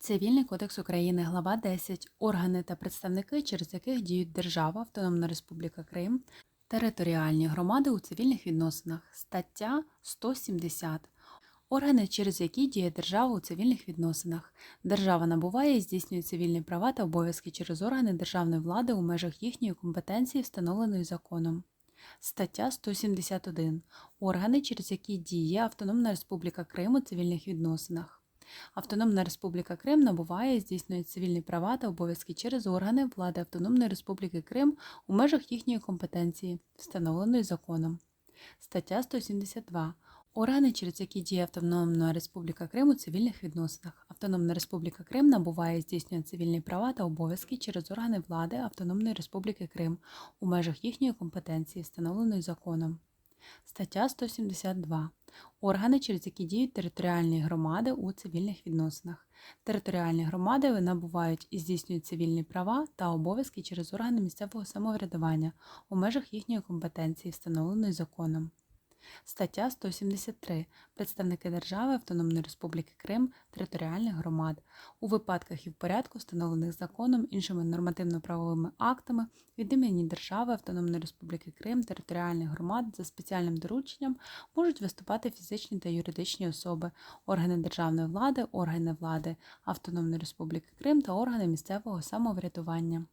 Цивільний кодекс України, глава 10. Органи та представники, через яких діють держава, Автономна Республіка Крим, територіальні громади у цивільних відносинах. Стаття 170. Органи, через які діє держава у цивільних відносинах. Держава набуває і здійснює цивільні права та обов'язки через органи державної влади у межах їхньої компетенції, встановленої законом. Стаття 171. Органи, через які діє Автономна Республіка Крим у цивільних відносинах. Автономна Республіка Крим набуває здійснює цивільні права та обов'язки через органи влади Автономної Республіки Крим у межах їхньої компетенції, встановленої законом. Стаття 172. Органи, через які діє Автономна Республіка Крим у цивільних відносинах. Автономна Республіка Крим набуває і здійснює цивільні права та обов'язки через органи влади Автономної Республіки Крим у межах їхньої компетенції, встановленої законом. Стаття 172. Органи, через які діють територіальні громади у цивільних відносинах. Територіальні громади набувають і здійснюють цивільні права та обов'язки через органи місцевого самоврядування у межах їхньої компетенції, встановленої законом. Стаття 173. Представники держави Автономної Республіки Крим, територіальних громад у випадках і в порядку, встановлених законом, іншими нормативно-правовими актами від імені держави Автономної Республіки Крим, територіальних громад за спеціальним дорученням можуть виступати фізичні та юридичні особи, органи державної влади, органи влади Автономної Республіки Крим та органи місцевого самоврядування.